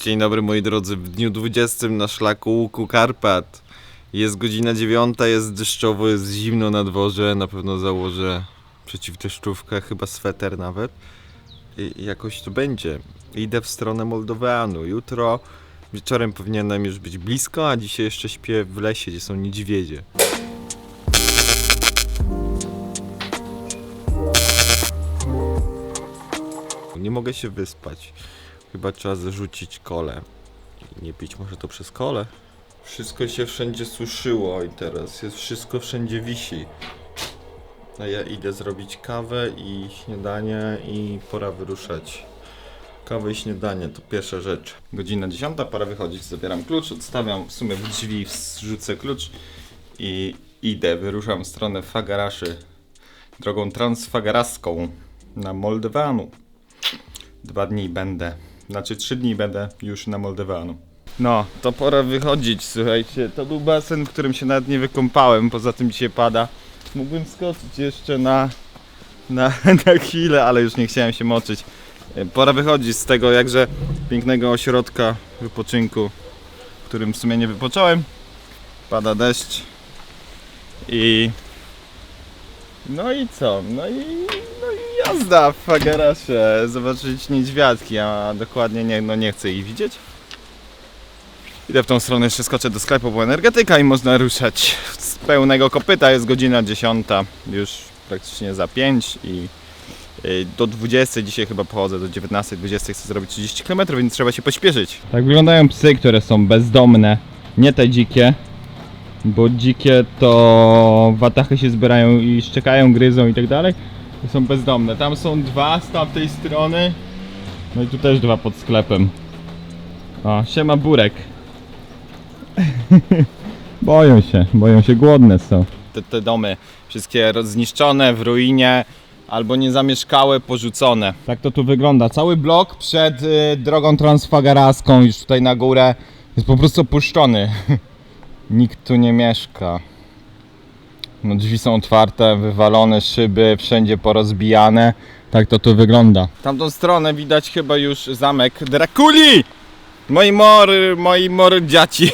Dzień dobry moi drodzy, w dniu 20 na szlaku Łuku Karpat. Jest godzina 9, jest deszczowo, jest zimno na dworze, na pewno założę przeciwdeszczówkę, chyba sweter nawet. I jakoś to będzie. Idę w stronę Moldoweanu. Jutro wieczorem powinienem już być blisko, a dzisiaj jeszcze śpię w lesie, gdzie są niedźwiedzie. Nie mogę się wyspać. Chyba trzeba zarzucić kole. Nie pić może to przez kole. Wszystko się wszędzie suszyło i teraz jest wszystko wszędzie wisi. A ja idę zrobić kawę i śniadanie i pora wyruszać. Kawę i śniadanie to pierwsza rzecz. Godzina 10, pora wychodzić, zabieram klucz, odstawiam w sumie w drzwi, wrzucę klucz i idę, wyruszam w stronę Fagaraszy. Drogą transfagaraską na Moldwanu. Dwa dni będę. Znaczy trzy dni będę już na Moldewanu. No, to pora wychodzić, słuchajcie. To był basen, w którym się nawet nie wykąpałem, poza tym dzisiaj pada. Mógłbym skoczyć jeszcze na, na, na chwilę, ale już nie chciałem się moczyć. E, Pora wychodzić z tego jakże pięknego ośrodka wypoczynku, w którym w sumie nie wypocząłem. Pada deszcz. I... No i co? No i jazda w Fagarasze, zobaczyć niedźwiadki, a dokładnie nie, no nie chcę ich widzieć. Idę w tą stronę, jeszcze skoczę do sklepu po energetyka i można ruszać z pełnego kopyta. Jest godzina 10, już praktycznie za 5 i y, do 20 dzisiaj chyba pochodzę, do 19, 20 chcę zrobić 30 km, więc trzeba się pośpieszyć. Tak wyglądają psy, które są bezdomne, nie te dzikie. Bo dzikie to watachy się zbierają i szczekają, gryzą i tak dalej. Są bezdomne. Tam są dwa z tamtej strony. No i tu też dwa pod sklepem. O, siema burek. boją się, boją się, głodne są. Te, te domy wszystkie zniszczone, w ruinie, albo niezamieszkałe, porzucone. Tak to tu wygląda. Cały blok przed y, drogą transfagaraską, już tutaj na górę, jest po prostu opuszczony. Nikt tu nie mieszka. No, drzwi są otwarte, wywalone szyby, wszędzie porozbijane. Tak to tu wygląda. Tamtą stronę widać chyba już zamek Drakuli! Moi mor, moi mordziaci.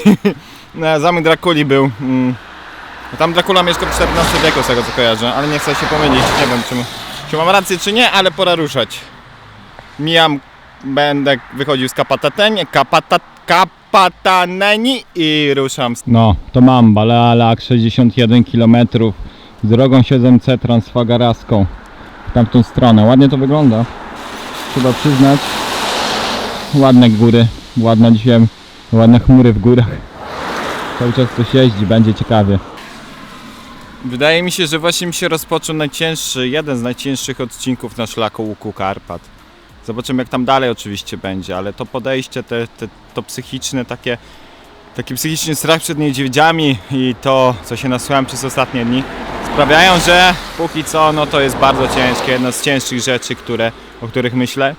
No, zamek Drakuli był. Mm. Tam Dracula mieszkał w XIV wieku, z tego co kojarzę, ale nie chcę się pomylić. Nie wiem, czy, czy mam rację, czy nie, ale pora ruszać. Mijam, będę wychodził z Kapatateni, kapata, Kapataneni i ruszam. No, to mam Balealak 61 km drogą 7C Transfagaraską w tamtą stronę. Ładnie to wygląda. Trzeba przyznać. Ładne góry, ładne dzisiaj, ładne chmury w górach. Cały czas coś jeździ, będzie ciekawie. Wydaje mi się, że właśnie mi się rozpoczął najcięższy, jeden z najcięższych odcinków na szlaku Łuku Karpat. Zobaczymy jak tam dalej oczywiście będzie, ale to podejście, te, te, to psychiczne takie, taki psychiczny strach przed niedźwiedziami i to, co się nasłuchałem przez ostatnie dni, sprawiają, że póki co, no to jest bardzo ciężkie, jedna z cięższych rzeczy, które, o których myślę,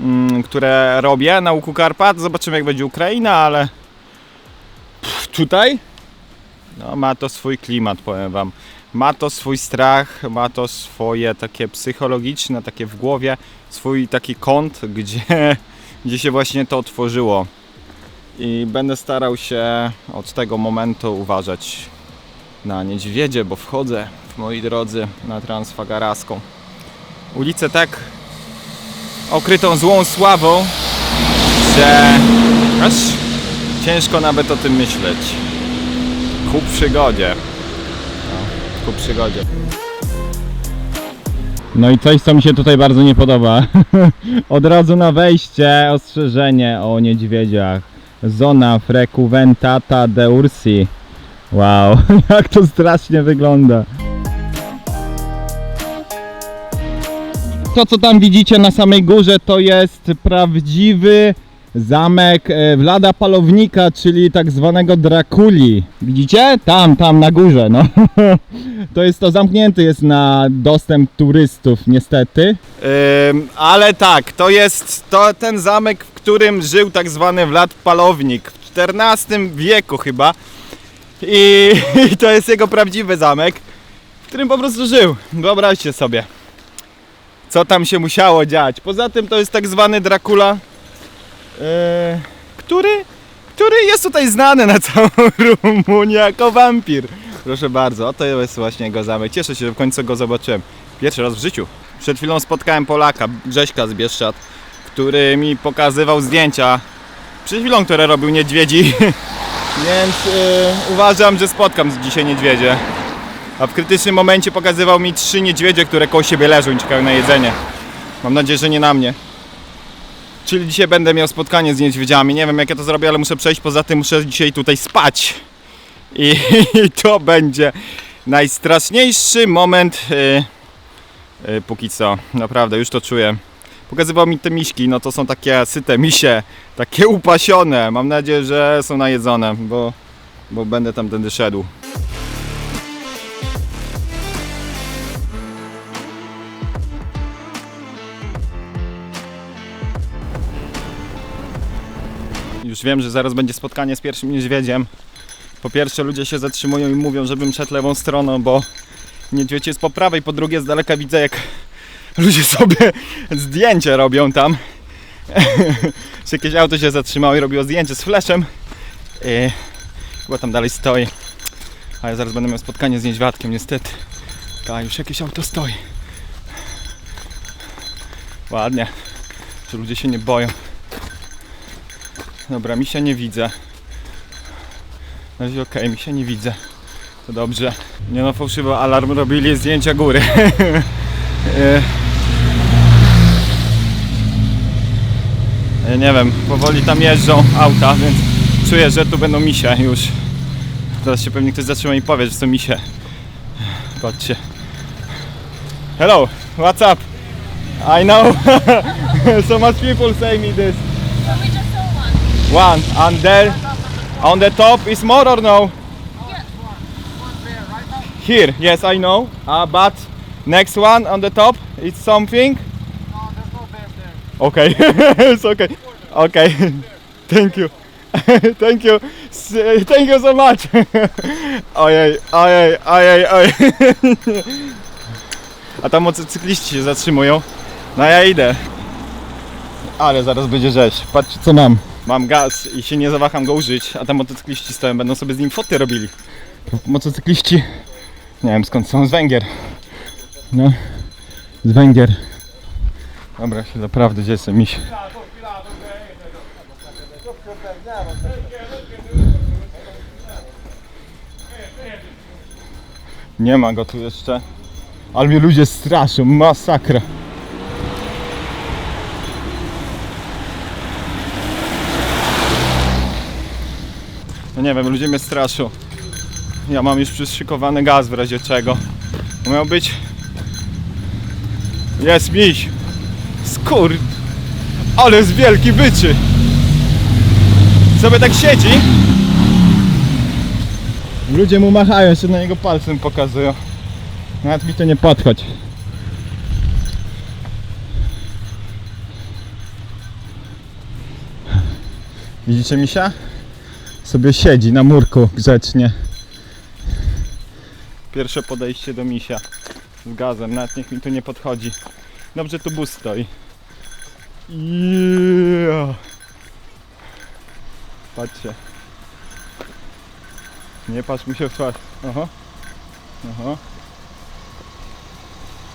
mm, które robię na Łuku Karpat. Zobaczymy jak będzie Ukraina, ale tutaj no, ma to swój klimat, powiem wam. Ma to swój strach, ma to swoje takie psychologiczne, takie w głowie, swój taki kąt, gdzie, gdzie się właśnie to otworzyło. I będę starał się od tego momentu uważać na niedźwiedzie, bo wchodzę, moi drodzy, na Transfagaraską. Ulicę tak okrytą złą sławą, że aż ciężko nawet o tym myśleć. Ku przygodzie. No, ku przygodzie. No i coś, co mi się tutaj bardzo nie podoba. Od razu na wejście ostrzeżenie o niedźwiedziach. Zona frequentata de ursi. Wow, jak to strasznie wygląda. To, co tam widzicie na samej górze, to jest prawdziwy zamek e, Wlada Palownika, czyli tak zwanego Drakuli. Widzicie? Tam, tam na górze, no. To jest to zamknięty jest na dostęp turystów, niestety. ale tak, to jest to ten zamek, w którym żył tak zwany Wlad Palownik w XIV wieku chyba. I, I to jest jego prawdziwy zamek, w którym po prostu żył. Wyobraźcie sobie co tam się musiało dziać. Poza tym to jest tak zwany Dracula, który, który jest tutaj znany na całą Rumunię jako wampir. Proszę bardzo, oto jest właśnie jego zamek. Cieszę się, że w końcu go zobaczyłem. Pierwszy raz w życiu. Przed chwilą spotkałem Polaka, Grześka z Bieszczad, który mi pokazywał zdjęcia przed chwilą, które robił niedźwiedzi. Więc yy, uważam, że spotkam dzisiaj niedźwiedzie. A w krytycznym momencie pokazywał mi trzy niedźwiedzie, które koło siebie leżą i czekają na jedzenie. Mam nadzieję, że nie na mnie. Czyli dzisiaj będę miał spotkanie z niedźwiedziami. Nie wiem jak ja to zrobię, ale muszę przejść. Poza tym muszę dzisiaj tutaj spać. I, to będzie najstraszniejszy moment. Yy, yy, póki co, naprawdę, już to czuję. Pokazywał mi te miśki, no to są takie syte misie, takie upasione. Mam nadzieję, że są najedzone, bo, bo będę tam tędy szedł. Wiem, że zaraz będzie spotkanie z pierwszym niedźwiedziem. Po pierwsze ludzie się zatrzymują i mówią, żebym szedł lewą stroną, bo niedźwiedź jest po prawej, po drugie z daleka widzę jak ludzie sobie zdjęcie robią tam. Jakieś auto się zatrzymało i robiło zdjęcie z fleszem. I chyba tam dalej stoi. A ja zaraz będę miał spotkanie z niedźwiadkiem, niestety. Tak, już jakieś auto stoi. Ładnie. Czy ludzie się nie boją? Dobra, mi się nie widzę. Na razie okej, się nie widzę. To dobrze. Nie no, alarm robili zdjęcia góry. E, Ja nie wiem, powoli tam jeżdżą auta, więc czuję, że tu będą misie już. Teraz się pewnie ktoś zatrzyma i powie, że są misie. Patrzcie. Hello, what's up? I know. so much people say me this. One. And there, on the top is more or no? Here, yes, I know. Uh, but next one on the top, it's something. Okay, it's okay. Okay, thank you. thank you. Thank you so much. ojej, ojej, ojej, ojej. A tam motocykliści się zatrzymują. No ja idę. Ale zaraz będzie rzeź. Patrzcie co mam. Mam gaz i się nie zawaham go użyć, a tam motocykliści stoją, będą sobie z nim foty robili. Motocykliści, nie wiem skąd są, z Węgier. No, z Węgier. Dobra, chwilę prawdy, gdzie jestem miś? Nie ma go tu jeszcze. Ale mnie ludzie straszą, masakra. Nie wiem, ludzie mnie straszą. Ja mam już przyszykowany gaz w razie czego. Miał być... Jest miś! Skur... Ale jest wielki byczy! Sobie tak siedzi. Ludzie mu machają, jeszcze na niego palcem pokazują. Nawet mi to nie podchodź. Widzicie misia? Sobie siedzi na murku grzecznie. Pierwsze podejście do misia z gazem, nawet niech mi tu nie podchodzi. Dobrze tu bus stoi. Yeah. Patrzcie. Nie patrz mu się w twarz. Aha. Aha.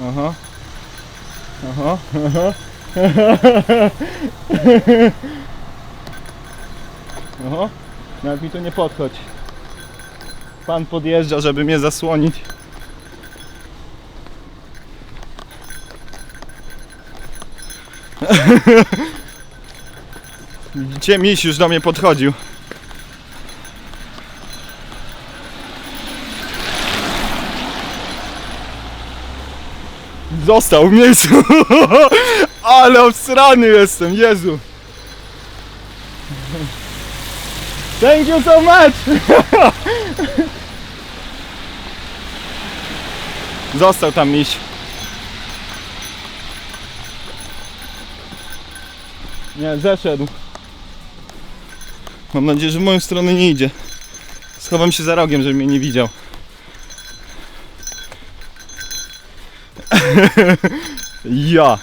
Aha. Aha. Aha. Aha. Nawet mi tu nie podchodź. Pan podjeżdża, żeby mnie zasłonić. Widzicie, miś już do mnie podchodził. Został w miejscu. Ale obsrany jestem, Jezu. Thank you so much. Został tam miś. Nie, zeszedł. Mam nadzieję, że w moją stronę nie idzie. Schowam się za rogiem, żeby mnie nie widział. ja.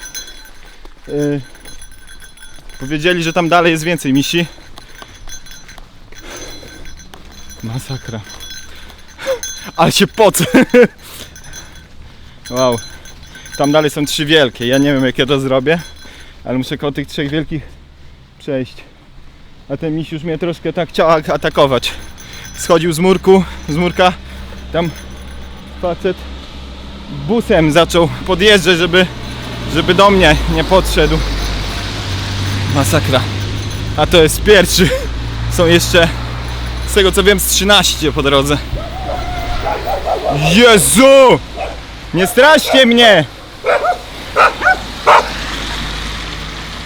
Y, powiedzieli, że tam dalej jest więcej misi. Masakra. Ale się pocę. Wow. Tam dalej są trzy wielkie. Ja nie wiem jak ja to zrobię, ale muszę koło tych trzech wielkich przejść. A ten miś już mnie troszkę tak chciał ak- atakować. Schodził z murku, z murka. Tam facet busem zaczął podjeżdżać, żeby, żeby do mnie nie podszedł. Masakra. A to jest pierwszy. Są jeszcze, z tego co wiem, z 13 po drodze. Jezu! Nie straszcie mnie!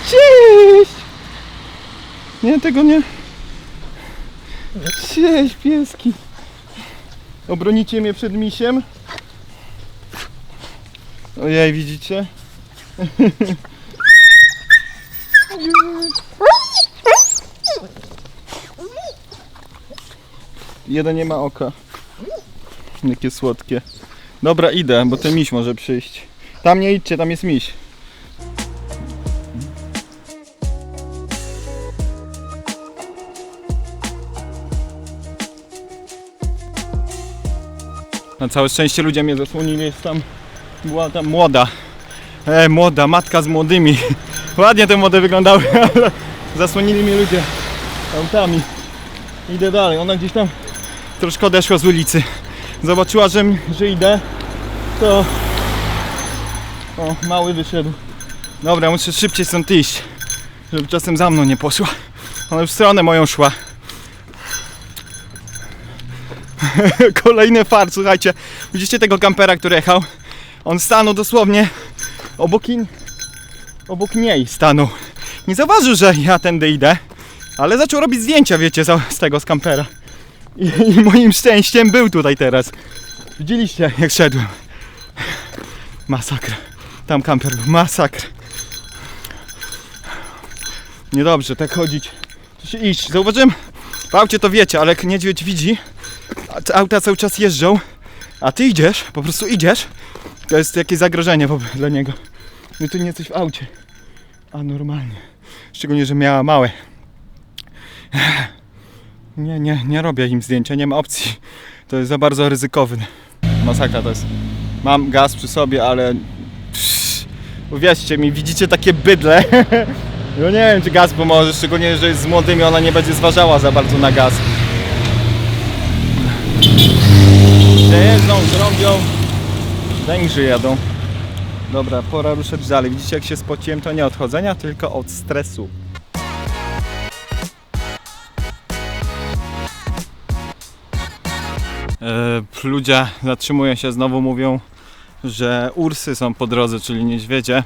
Cześć! Nie, tego nie. Cześć, pieski. Obronicie mnie przed misiem? Ojej, widzicie? Jeden nie ma oka. Jakie słodkie. Dobra, idę, bo ten miś może przyjść. Tam nie idźcie, tam jest miś. Na całe szczęście ludzie mnie zasłonili, jest tam, była tam młoda. E, młoda, matka z młodymi. Ładnie te młode wyglądały, ale zasłonili mnie ludzie autami. Idę dalej, ona gdzieś tam troszkę odeszła z ulicy. Zobaczyła, że, że idę, to... O, mały wyszedł. Dobra, muszę szybciej stąd iść, żeby czasem za mną nie poszła. Ona już w stronę moją szła. Kolejny far, słuchajcie. Widzicie tego kampera, który jechał? On stanął dosłownie obok, in... obok niej stanął. Nie zauważył, że ja tędy idę, ale zaczął robić zdjęcia, wiecie, z tego z kampera. I, I moim szczęściem był tutaj teraz. Widzieliście, jak szedłem. Masakra. Tam kamper był. Masakra. Niedobrze tak chodzić. Tu się iść. Zauważyłem, w aucie to wiecie, ale jak niedźwiedź widzi, auta cały czas jeżdżą, a ty idziesz, po prostu idziesz, to jest jakieś zagrożenie dla niego. No ty nie jesteś w aucie. A normalnie. Szczególnie, że miała małe. Nie, nie, nie robię im zdjęcia, nie ma opcji. To jest za bardzo ryzykowne. Masakra to jest. Mam gaz przy sobie, ale... Psz, Uwierzcie mi, widzicie takie bydle. No nie wiem, czy gaz pomoże, szczególnie, że jest z młodymi, ona nie będzie zważała za bardzo na gaz. Przejeżdżą, zrobią. Węgrzy jadą. Dobra, pora ruszać dalej. Widzicie, jak się spociłem, to nie od chodzenia, tylko od stresu. Ludzie zatrzymują się, znowu mówią, że ursy są po drodze, czyli niedźwiedzie.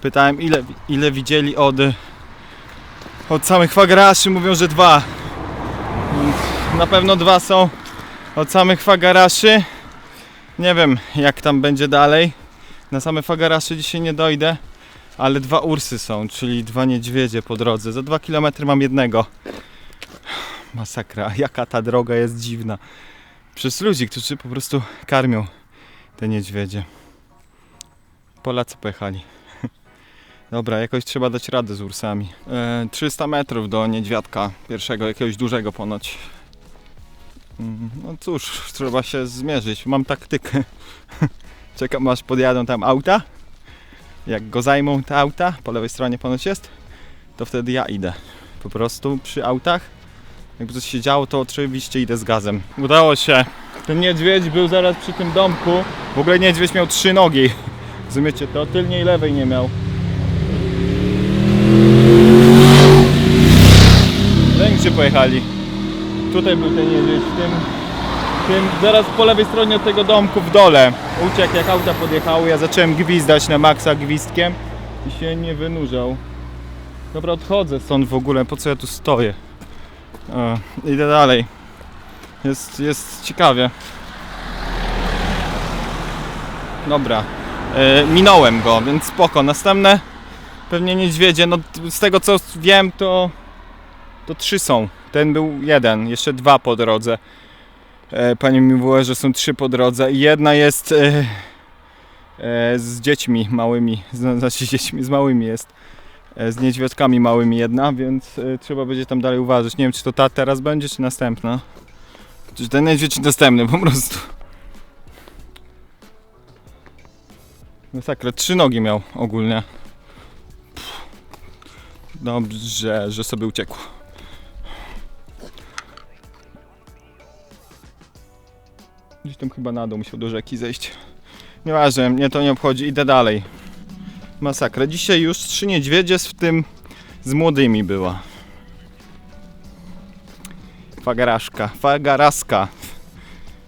Pytałem, ile, ile widzieli od, od samych fagaraszy, mówią, że dwa. Na pewno dwa są od samych fagaraszy. Nie wiem, jak tam będzie dalej. Na same fagaraszy dzisiaj nie dojdę, ale dwa ursy są, czyli dwa niedźwiedzie po drodze. Za dwa kilometry mam jednego. Masakra, jaka ta droga jest dziwna. Przez ludzi, którzy po prostu karmią te niedźwiedzie. Polacy pojechali. Dobra, jakoś trzeba dać radę z ursami. E, 300 metrów do niedźwiadka, pierwszego, jakiegoś dużego ponoć. Mm, No cóż, trzeba się zmierzyć. Mam taktykę. Czekam aż podjadą tam auta. Jak go zajmą te auta, po lewej stronie ponoć jest, to wtedy ja idę. Po prostu przy autach. Jakby coś się działo, to oczywiście idę z gazem. Udało się. Ten niedźwiedź był zaraz przy tym domku. W ogóle niedźwiedź miał trzy nogi. Rozumiecie to? Tylniej lewej nie miał. Węgrzy pojechali. Tutaj był ten niedźwiedź, w tym, w tym zaraz po lewej stronie od tego domku w dole. Uciekł jak auta podjechały, ja zacząłem gwizdać na maksa gwizdkiem i się nie wynurzał. Dobra, odchodzę stąd w ogóle, po co ja tu stoję? E, idę dalej. Jest, jest ciekawie. Dobra, e, minąłem go, więc spoko. Następne pewnie niedźwiedzie, no z tego co wiem to to trzy są. Ten był jeden, jeszcze dwa po drodze. E, pani mi mówiła, że są trzy po drodze i jedna jest z dziećmi małymi, znaczy z dziećmi, z małymi jest. E, z niedźwiadkami małymi jedna, więc e, trzeba będzie tam dalej uważać. Nie wiem, czy to ta teraz będzie, czy następna. Czy ten niedźwiedź dostępny po prostu. Masakra, trzy nogi miał ogólnie. Dobrze, że sobie uciekł. Gdzieś tam chyba na dół musiał do rzeki zejść. Nieważne, mnie to nie obchodzi, idę dalej. Masakra. Dzisiaj już trzy niedźwiedzie, w tym z młodymi była. Fagaraszka, Fagaraska.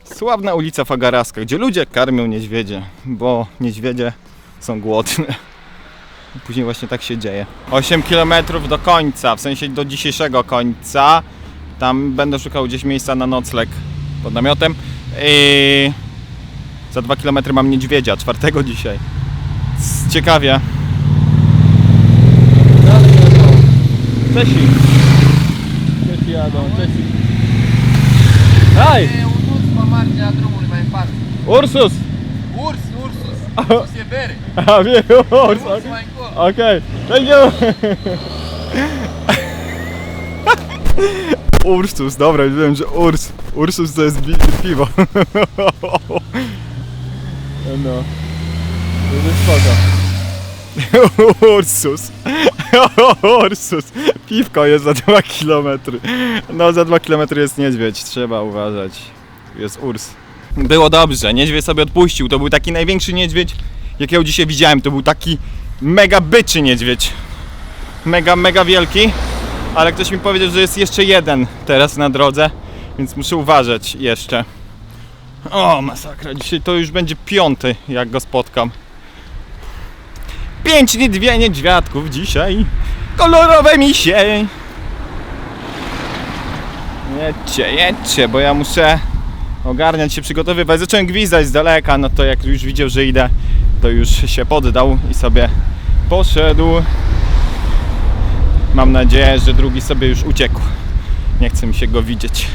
Sławna ulica Fagaraska, gdzie ludzie karmią niedźwiedzie, bo niedźwiedzie są głodne. Później właśnie tak się dzieje. 8 km do końca, w sensie do dzisiejszego końca. Tam będę szukał gdzieś miejsca na nocleg pod namiotem. I za 2 km mam niedźwiedzia, czwartego dzisiaj. Ciekawie. Czesi. Czesi jadą, Czesi. É um dos mamares de drumul mai fácil. Ursus! Urs, ursus. Você vê? A wiem, urs, Urs okej. mai încolo. Okej, będziemy. Ursus, dobra, wiem, że urs. Ursus to jest pi- piwo. No. To jest spoko. Ursus. Ursus. Piwko jest za 2 km. No za 2 km jest niedźwiedź, trzeba uważać. Jest urs. Było dobrze, niedźwiedź sobie odpuścił. To był taki największy niedźwiedź, jakiego dzisiaj widziałem. To był taki mega byczy niedźwiedź. Mega, mega wielki. Ale ktoś mi powiedział, że jest jeszcze jeden teraz na drodze, więc muszę uważać jeszcze. O, masakra. Dzisiaj to już będzie piąty, jak go spotkam. Pięć niedwie niedźwiadków dzisiaj. Kolorowe misie. Jedźcie, jedźcie, bo ja muszę ogarniać się, przygotowywać. Zacząłem gwizdać z daleka, no to jak już widział, że idę, to już się poddał i sobie poszedł. Mam nadzieję, że drugi sobie już uciekł. Nie chce mi się go widzieć.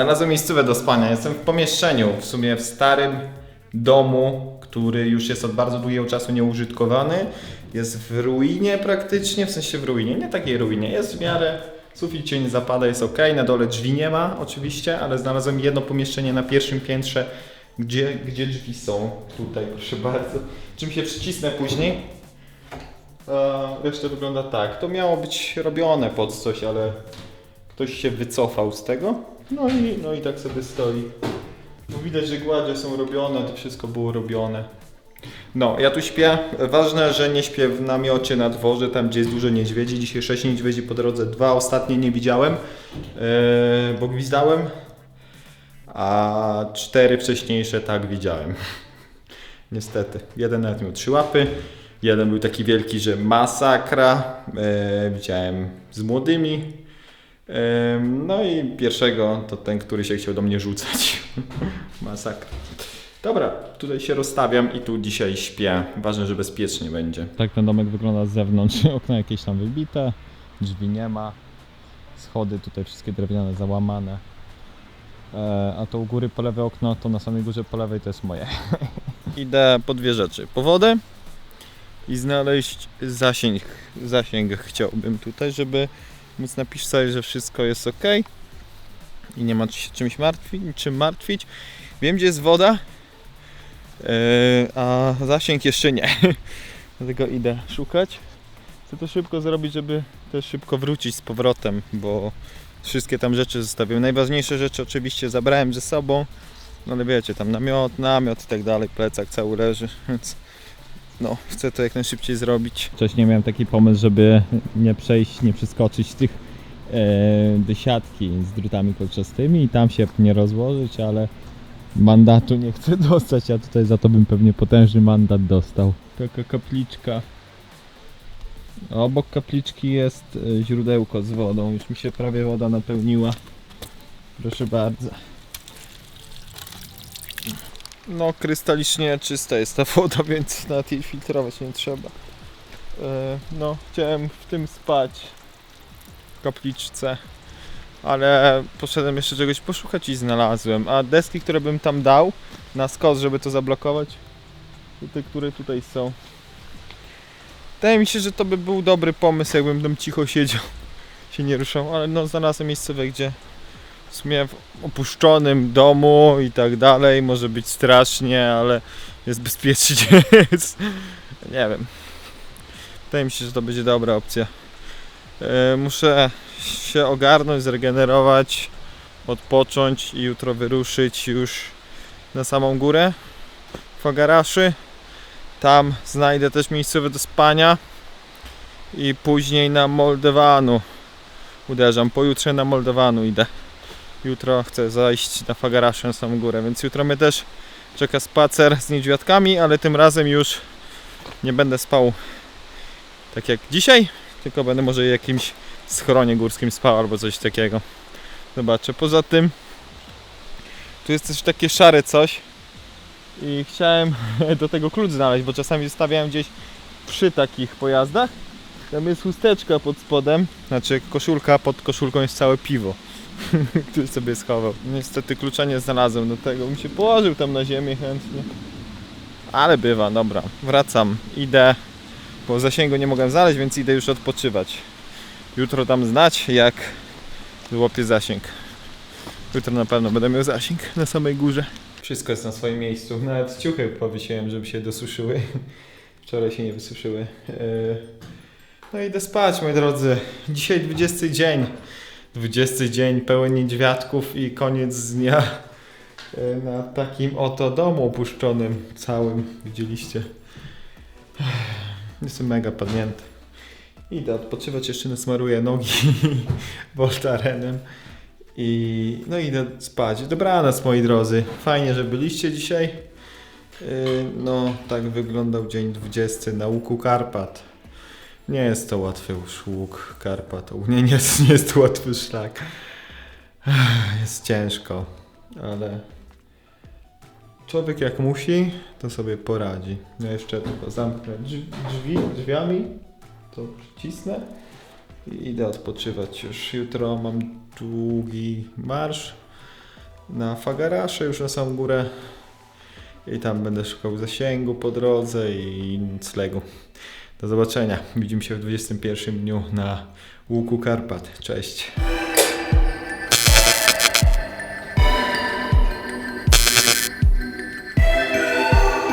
Znalazłem miejscówę do spania. Jestem w pomieszczeniu, w sumie w starym domu, który już jest od bardzo długiego czasu nieużytkowany. Jest w ruinie praktycznie, w sensie w ruinie, nie takiej ruinie, jest w miarę. Sufit cię nie zapada, jest ok. Na dole drzwi nie ma oczywiście, ale znalazłem jedno pomieszczenie na pierwszym piętrze, gdzie, gdzie drzwi są. Tutaj, proszę bardzo. Czym się przycisnę później. Reszta wygląda tak. To miało być robione pod coś, ale ktoś się wycofał z tego. No i, no i tak sobie stoi. Bo widać, że gładzie są robione, to wszystko było robione. No, ja tu śpię. Ważne, że nie śpię w namiocie na dworze, tam gdzie jest dużo niedźwiedzi. Dzisiaj sześć niedźwiedzi po drodze, dwa ostatnie nie widziałem, yy, bo gwizdałem. A cztery wcześniejsze tak widziałem. Niestety. Jeden nawet miał trzy łapy. Jeden był taki wielki, że masakra. Yy, widziałem z młodymi. No i pierwszego to ten, który się chciał do mnie rzucać. Masakra. Dobra, tutaj się rozstawiam i tu dzisiaj śpię. Ważne, że bezpiecznie będzie. Tak ten domek wygląda z zewnątrz. Okno jakieś tam wybite, drzwi nie ma. Schody tutaj wszystkie drewniane, załamane. E, a to u góry po lewej okno, to na samej górze po lewej to jest moje. Idę po dwie rzeczy. Po wodę i znaleźć zasięg. Zasięg chciałbym tutaj, żeby móc napisać że wszystko jest ok i nie ma się czymś martwić, czym martwić. Wiem, gdzie jest woda, yy, a zasięg jeszcze nie. Dlatego idę szukać. Chcę to szybko zrobić, żeby też szybko wrócić z powrotem, bo wszystkie tam rzeczy zostawiłem. Najważniejsze rzeczy oczywiście zabrałem ze sobą, no ale wiecie, tam namiot, namiot i tak dalej, plecak cały leży, więc no, chcę to jak najszybciej zrobić. Wcześniej miałem taki pomysł, żeby nie przejść, nie przeskoczyć tych e, z drutami kolczastymi i tam się nie rozłożyć, ale mandatu nie chcę dostać, a tutaj za to bym pewnie potężny mandat dostał. Taka kapliczka. Obok kapliczki jest e, źródełko z wodą, już mi się prawie woda napełniła. Proszę bardzo. No, krystalicznie czysta jest ta woda, więc nawet jej filtrować nie trzeba. E, no, chciałem w tym spać. W kapliczce. ale poszedłem jeszcze czegoś poszukać i znalazłem. A deski, które bym tam dał na skos, żeby to zablokować, to te, które tutaj są. Wydaje mi się, że to by był dobry pomysł, jakbym tam cicho siedział, się nie ruszał, ale no znalazłem miejscowe, gdzie w sumie w opuszczonym domu i tak dalej, może być strasznie, ale jest bezpiecznie, nie wiem. Wydaje mi się, że to będzie dobra opcja. E, Muszę się ogarnąć, zregenerować, odpocząć i jutro wyruszyć już na samą górę Fagaraszy. Tam znajdę też miejscowe do spania i później na Moldewanu uderzam. Pojutrze na Moldewanu idę. Jutro chcę zajść na Fagaraszę na samą górę, więc jutro mnie też czeka spacer z niedźwiadkami, ale tym razem już nie będę spał tak jak dzisiaj, tylko będę może jakimś schronie górskim spał albo coś takiego. Zobaczę. Poza tym tu jest też takie szare coś i chciałem do tego klucz znaleźć, bo czasami zostawiałem gdzieś przy takich pojazdach. Tam jest chusteczka pod spodem, znaczy koszulka, pod koszulką jest całe piwo, które sobie schował. Niestety klucza nie znalazłem do tego, bym się położył tam na ziemię chętnie. Ale bywa, dobra, wracam, idę, bo zasięgu nie mogłem znaleźć, więc idę już odpoczywać. Jutro tam znać, jak złapię zasięg. Jutro na pewno będę miał zasięg na samej górze. Wszystko jest na swoim miejscu. Nawet ciuchy powiesiłem, żeby się dosuszyły. Wczoraj się nie wysuszyły. Yy, No idę spać, moi drodzy. Dzisiaj 20 dzień. 20 dzień pełen niedźwiadków i koniec dnia yy, na takim oto domu opuszczonym całym. Widzieliście? Jestem mega padnięty. Idę odpoczywać, jeszcze nasmaruję nogi Voltarenem. I no idę spać. Dobranoc moi drodzy. Fajnie, że byliście dzisiaj. Yy, No, tak wyglądał dzień 20 na łuku Karpat. Nie jest to łatwy łuk Karpat. Nie, nie, jest, nie jest to łatwy szlak. Jest ciężko, ale człowiek jak musi, to sobie poradzi. Ja jeszcze tylko zamknę drzwi drzwiami, to przycisnę i idę odpoczywać już. Jutro mam długi marsz na Fagarasze, już na samą górę. I tam będę szukał zasięgu po drodze i noclegu. Do zobaczenia. Widzimy się w 21 dniu na Łuku Karpat. Cześć.